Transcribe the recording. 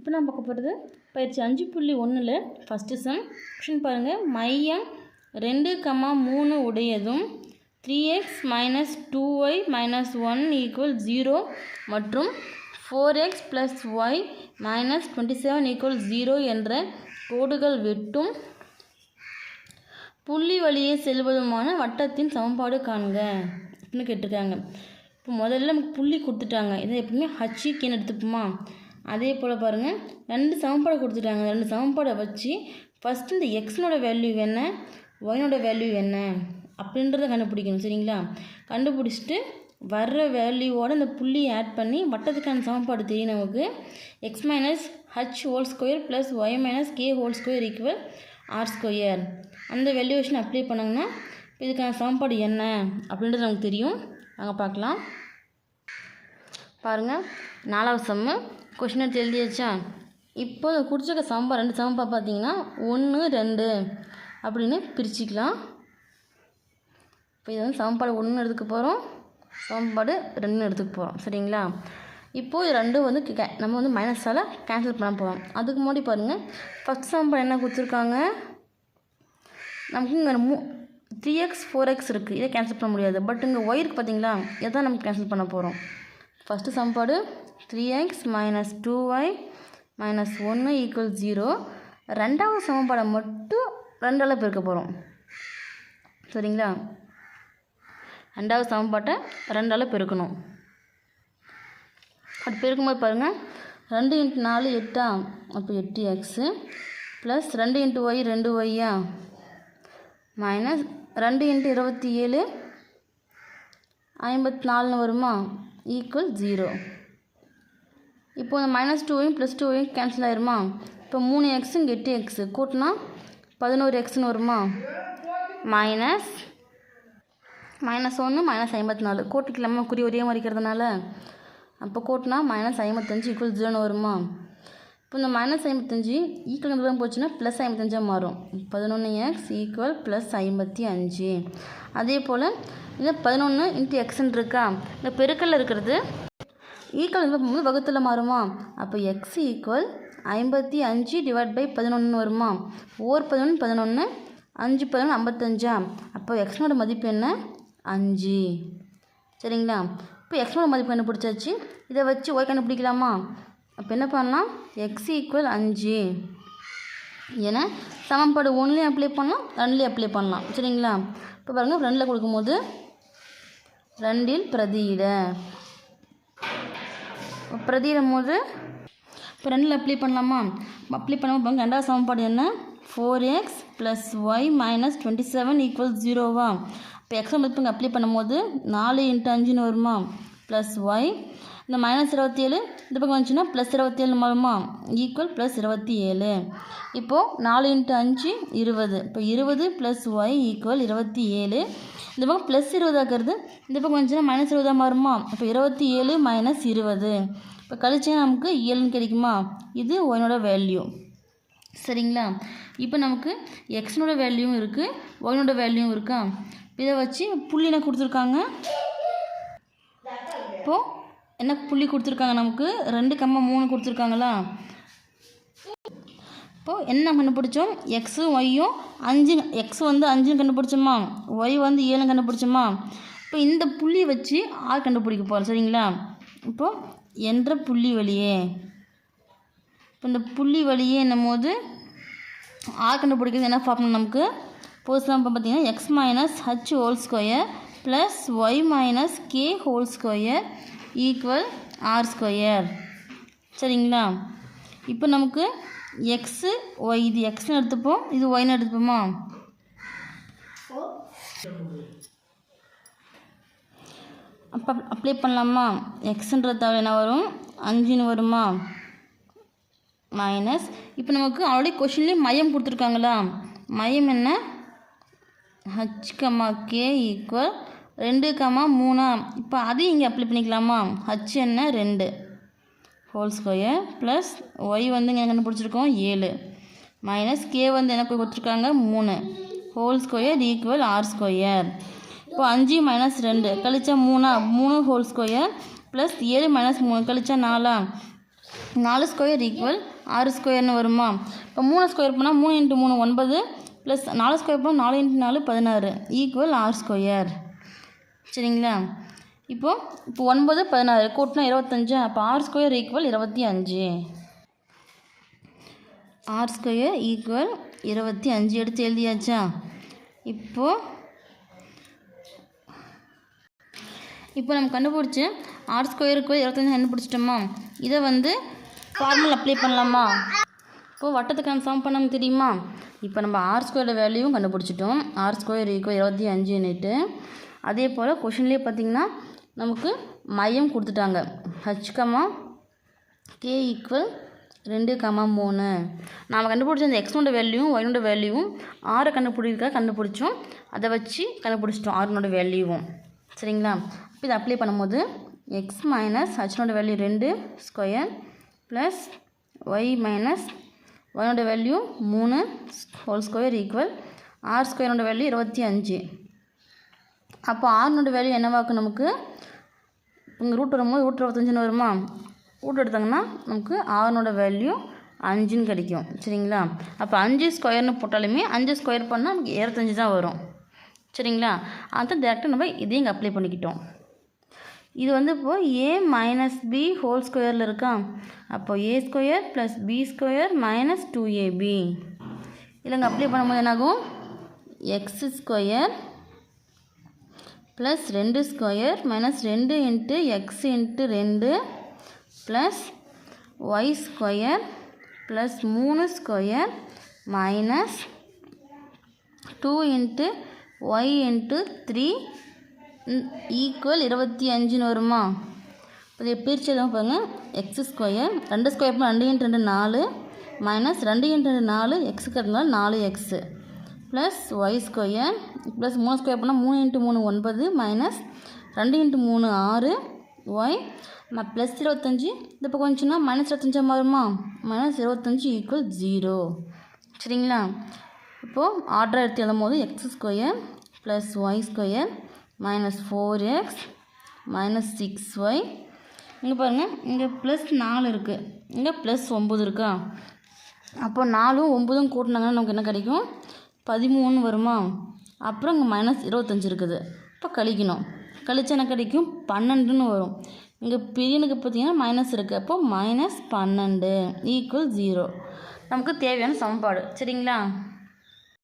இப்போ நான் பார்க்க போகிறது பயிற்சி அஞ்சு புள்ளி ஒன்றில் ஃபஸ்ட்டு சம் கொஷின் பாருங்கள் மையம் ரெண்டு கமா மூணு உடையதும் three x minus two y minus one equal zero மற்றும் four x plus y minus twenty seven equal zero என்ற கோடுகள் வெட்டும். புள்ளி வழியே செல்வதுமான வட்டத்தின் சமன்பாடு காண்க. அப்படின்னு கேட்டிருக்காங்க. இப்போ முதல்ல நமக்கு புள்ளி கொடுத்துட்டாங்க. இதை எப்பவுமே ஹச்சிக்கேன்னு எடுத்துப்போமா? அதே போல் பாருங்கள் ரெண்டு சமன்பாடை கொடுத்துட்டாங்க. ரெண்டு சமன்பாடை வச்சு ஃபஸ்ட்டு இந்த எக்ஸ்னோட வேல்யூ என்ன? ஒயினோட வேல்யூ என்ன? அப்படின்றத கண்டுபிடிக்கணும். சரிங்களா? கண்டுபிடிச்சிட்டு வர்ற வேல்யூவோட இந்த புள்ளி ஆட் பண்ணி வட்டத்துக்கான சமன்பாடு தெரியும் நமக்கு. X minus h whole square plus y minus k whole square equal r square அந்த வேல்யூவேஷன் அப்ளை பண்ணாங்கன்னா இதுக்கான சமன்பாடு என்ன? அப்படின்றது நமக்கு தெரியும். நாங்கள் பார்க்கலாம். பாருங்கள் நாலாவது சம்மு கொஷின் எடுத்து எழுதியாச்சா? இப்போ குடிச்சிருக்க சம்பா ரெண்டு சம்பா பார்த்தீங்கன்னா ஒன்று ரெண்டு அப்படின்னு பிரிச்சுக்கலாம். இப்போ இது வந்து சமன்பாடு ஒன்று எடுத்துக்க போகிறோம் சமன்பாடு ரெண்டு எடுத்துக்க போகிறோம் சரிங்களா? இப்போது இது ரெண்டும் வந்து கே- நம்ம வந்து மைனஸால் கேன்சல் பண்ண போகிறோம் அதுக்கு முன்னாடி பாருங்கள் ஃபஸ்ட் சமன்பாடு என்ன கொடுத்துருக்காங்க? நமக்கு இங்கே மூ த்ரீ எக்ஸ் ஃபோர் எக்ஸ் இருக்குது இதை கேன்சல் பண்ண முடியாது. பட் இங்கே ஒயருக்கு பார்த்தீங்களா? இதை தான் நம்ம கேன்சல் பண்ண போகிறோம் ஃபஸ்ட்டு சமன்பாடு three x minus two y minus ஒன்று ஈக்குவல் ஜீரோ ரெண்டாவது சமன்பாடை மட்டும் ரெண்டால் பெருக்க போகிறோம் சரிங்களா? ரெண்டாவது சமன்பாட்டை ரெண்டால் பெருக்கணும். அது பெருக்கும்போது பாருங்கள் ரெண்டு இன்ட்டு நாலு எட்டா? அப்போ எட்டு எக்ஸு ப்ளஸ் ரெண்டு இன்ட்டு ஒய் ரெண்டு ஒய்யா மைனஸ் ரெண்டு இன்ட்டு இருபத்தி ஏழு ஐம்பத்தி நாலுன்னு வருமா? ஈக்குவல் ஜீரோ இப்போ இந்த மைனஸ் டூவையும் ப்ளஸ் டூவையும் கேன்சல் ஆயிருமா? இப்போ மூணு எக்ஸு இங்கே எட்டு எக்ஸு கூட்டினா பதினோரு எக்ஸ்னு வருமா? மைனஸ் மைனஸ் ஒன்று மைனஸ் ஐம்பத்தி நாலு கூட்டிக்கலாமா? குறி ஒரே மாதிரி இருக்கிறதுனால. அப்போ கூட்டினா மைனஸ் ஐம்பத்தஞ்சு ஈக்குவல் ஜீரோன்னு வருமா? இப்போ இந்த மைனஸ் ஐம்பத்தஞ்சு ஈக்குவல் தூரம் போச்சுன்னா ப்ளஸ் ஐம்பத்தஞ்சாக மாறும். பதினொன்று எக்ஸ் ஈக்குவல் ப்ளஸ் ஐம்பத்தி அஞ்சு. அதே போல் இந்த பதினொன்று இன்ட்டு எக்ஸ்ன்னு இருக்கா? இந்த பெருக்கல்ல இருக்கிறது E ஈக்குவல் போது வகுத்தில் மாறுமா? அப்போ எக்ஸ் ஈக்குவல் ஐம்பத்தி அஞ்சு டிவைட் பை பதினொன்று வருமா? ஓர் பதினொன்று பதினொன்று அஞ்சு பதினொன்று ஐம்பத்தஞ்சா? அப்போ எக்ஸ்னோட மதிப்பு என்ன? அஞ்சு. சரிங்களா? இப்போ எக்ஸ்னோட மதிப்பு என்ன பிடிச்சாச்சு இதை வச்சு ஒய் கண்டுபிடிக்கலாமா? அப்போ என்ன பண்ணலாம்? எக்ஸ் ஈக்குவல் அஞ்சு. ஏன்னா சமன்பாடு ஒன்லேயும் அப்ளை பண்ணலாம் ரெண்டுலேயும் அப்ளை பண்ணலாம். சரிங்களா? இப்போ பாருங்கள் ரெண்டில் கொடுக்கும்போது ரெண்டில் பிரதியிட. பிரதியிடும் போது இப்போ ரெண்டில் அப்ளை பண்ணலாமா? அப்ளை பண்ணும்போது பாருங்க ரெண்டாவது சமன்பாடு என்ன? Four x plus y minus twenty seven equal ஜீரோவா இப்போ எக்ஸ் மதிப்பு அப்ளை பண்ணும்போது நாலு இன்ட்டு அஞ்சுன்னு வருமா? ப்ளஸ் ஒய் இந்த மைனஸ் இருபத்தி ஏழு இந்த பக்கம் வந்துச்சுன்னா ப்ளஸ் இருபத்தி ஏழு வருமா ஈக்குவல் ப்ளஸ் இருபத்தி ஏழு இப்போது நாலு இன்ட்டு அஞ்சு இருபது. இப்போ இருபது ப்ளஸ் ஒய் ஈக்குவல் இருபத்தி ஏழு இந்த பக்கம் ப்ளஸ் இருபதாக்குறது இந்த பக்கம் வந்துச்சுன்னா மைனஸ் இருபதாக மாறுமா? இப்போ இருபத்தி ஏழு மைனஸ் இருபது. இப்போ கழிச்சா நமக்கு ஏழுன்னு கிடைக்குமா? இது ஒயினோட வேல்யூ சரிங்களா? இப்போ நமக்கு எக்ஸ்னோட வேல்யூவும் இருக்குது ஒயினோட வேல்யூவும் இருக்கா? இதை வச்சு புள்ளி என்ன கொடுத்துருக்காங்க? இப்போது என்ன புள்ளி கொடுத்துருக்காங்க நமக்கு? ரெண்டு கம்மா மூணு கொடுத்துருக்காங்களா? இப்போது என்ன கண்டுபிடிச்சோம்? எக்ஸும் ஒய்யும் அஞ்சு எக்ஸ் வந்து அஞ்சுன்னு கண்டுபிடிச்சோமா? ஒய் வந்து ஏழும் கண்டுபிடிச்சோமா? இப்போ இந்த புள்ளி வச்சு ஆர் கண்டுபிடிக்க போகிறோம் சரிங்களா? இப்போது என்ற புள்ளி வழியே. இப்போ இந்த புள்ளி வழியே என்னும் போது ஆர் கண்டுபிடிக்கிறது என்ன பார்க்கணும் நமக்கு? போஸ்ட்லாம் இப்போ பார்த்தீங்கன்னா x minus h whole square plus y minus k whole square equal r square சரிங்களா? இப்போ நமக்கு எக்ஸு ஒய் இது எக்ஸ்னு எடுத்துப்போம். இது ஒய்னு எடுத்துப்போமா? அப்போ அப்ளை பண்ணலாமா? எக்ஸுன்றது தவிர என்ன வரும்? அஞ்சுன்னு வருமா? மைனஸ் இப்போ நமக்கு ஆல்ரெடி கொஷின்லேயே மையம் கொடுத்துருக்காங்களா? மையம் என்ன? ஹச் கமா கே ஈக்குவல் ரெண்டு கமா மூணா. இப்போ அதையும் இங்கே அப்ளை பண்ணிக்கலாமா? ஹச் என்ன? ரெண்டு. ஹோல் ஸ்கொயர் ப்ளஸ் ஒய் வந்து எங்கேன்னு பிடிச்சிருக்கோம்? ஏழு. மைனஸ் கே வந்து என்ன கொடுத்துருக்காங்க? மூணு. Whole square equal r square இப்போ அஞ்சு மைனஸ் ரெண்டு. கழிச்சா மூணா? மூணு ஹோல் ஸ்கொயர் ப்ளஸ் ஏழு மைனஸ் மூணு. கழிச்சா நாலா? நாலு ஸ்கொயர் ஈக்குவல் ஆறு ஸ்கொயர்னு வருமா? இப்போ மூணு ஸ்கொயர் பண்ணால் மூணு இன்ட்டு மூணு ஒன்பது ப்ளஸ் நாலு ஸ்கொயர் பண்ணால் நாலு இன்ட்டு நாலு பதினாறு. ஈக்குவல் ஆறு ஸ்கொயர் சரிங்களா? இப்போது இப்போ ஒன்பது பதினாறு கூட்டினா இருபத்தஞ்சு அப்போ ஆர் ஸ்கொயர் ஈக்குவல் இருபத்தி அஞ்சு. ஆர் ஸ்கொயர் ஈக்குவல் இருபத்தி அஞ்சு எடுத்து எழுதியாச்சா? இப்போது இப்போ நம்ம கண்டுபிடிச்சி ஆர் ஸ்கொயருக்கு இருபத்தஞ்சு கண்டுபிடிச்சிட்டோமா? இதை வந்து ஃபார்முலா அப்ளை பண்ணலாமா? இப்போது வட்டத்துக்கான சம் பண்ண தெரியுமா? இப்போ நம்ம ஆர் ஸ்கொயரோட வேல்யூவும் கண்டுபிடிச்சிட்டோம். ஆர் ஸ்கொயர் ஈக்குவல் இருபத்தி அஞ்சுன்னுட்டு அதே போல் கொஷின்லேயே பார்த்திங்கன்னா நமக்கு மையம் கொடுத்துட்டாங்க. ஹச் கமா கே ஈக்குவல் ரெண்டு கமா மூணு. நாம் கண்டுபிடிச்ச இந்த எக்ஸோட வேல்யூவும் ஒய்னோட வேல்யூவும் ஆரை கண்டுபிடிக்க கண்டுபிடிச்சோம். அதை வச்சு கண்டுபிடிச்சிட்டோம் ஆறுனோட வேல்யூவும் சரிங்களா? இப்போ இதை அப்ளை பண்ணும்போது எக்ஸ் மைனஸ் ஹச்னோட வேல்யூ ரெண்டு ஸ்கொயர் ப்ளஸ் ஒய் மைனஸ் ஒய்னோட வேல்யூ மூணு ஹோல் ஸ்கொயர் ஈக்குவல் ஆர் ஸ்கொயரோட வேல்யூ இருபத்தி அஞ்சு. அப்போ ஆறுனோட வேல்யூ என்னவாக்கும் நமக்கு? இங்கே ரூட் வரும்போது ரூட் இருபத்தஞ்சுன்னு வருமா? ரூட் எடுத்தாங்கன்னா நமக்கு ஆறுனோட வேல்யூ அஞ்சுன்னு கிடைக்கும். சரிங்களா? அப்போ அஞ்சு ஸ்கொயர்னு போட்டாலுமே அஞ்சு ஸ்கொயர் பண்ணால் நமக்கு இருபத்தஞ்சு தான் வரும். சரிங்களா? அதான் டேரெக்டாக நம்ம இதையும் இங்கே அப்ளை பண்ணிக்கிட்டோம். இது வந்து இப்போது ஏ மைனஸ் பி ஹோல் ஸ்கொயரில் இருக்கா? அப்போ a square plus b square minus two ab இல்லைங்க அப்ளை பண்ணும்போது என்னாகும்? எக்ஸ் ஸ்கொயர் ப்ளஸ் ரெண்டு ஸ்கொயர் மைனஸ் ரெண்டு இன்ட்டு எக்ஸ் இன்ட்டு ரெண்டு ப்ளஸ் ஒய் ஸ்கொயர் ப்ளஸ் மூணு square minus two into y into three equal இருபத்தி அஞ்சுன்னு வருமா? இப்போ பிரிச்சு எதுவும் பாருங்கள் எக்ஸ் ஸ்கொயர் ரெண்டு ஸ்கொயர் ரெண்டு இன்ட்டு ரெண்டு நாலு மைனஸ் ரெண்டு இன்ட்டு ரெண்டு நாலு எக்ஸுக்கு இருந்தாலும் நாலு x plus y square plus மூணு ஸ்கொயர் பண்ணால் மூணு இன்ட்டு மூணு ஒன்பது மைனஸ் ரெண்டு இன்ட்டு மூணு ஆறு ஒய் ப்ளஸ் இருபத்தஞ்சி இந்த பக்கம் வந்துச்சுன்னா மைனஸ் இருபத்தஞ்சா மாறுமா? மைனஸ் இருபத்தஞ்சி ஈக்குவல் ஜீரோ சரிங்களா? இப்போது ஆர்டர் எடுத்து எழுதும் போது x square plus y square minus four x minus six y இங்கே பாருங்கள் இங்கே ப்ளஸ் நாலு இருக்குது இங்கே ப்ளஸ் ஒம்பது இருக்கா? அப்போ நாலும் ஒம்பதும் கூட்டினாங்கன்னா நமக்கு என்ன கிடைக்கும்? பதிமூணு வருமா? அப்புறம் இங்கே மைனஸ் இருபத்தஞ்சி இருக்குது. இப்போ கழிக்கணும். கழிச்சு என்ன கிடைக்கும். பன்னெண்டுன்னு வரும். இங்கே பிரியனுக்கு பார்த்தீங்கன்னா மைனஸ் இருக்குது அப்போ மைனஸ் பன்னெண்டு ஈக்குவல் ஜீரோ நமக்கு தேவையான சமன்பாடு. சரிங்களா?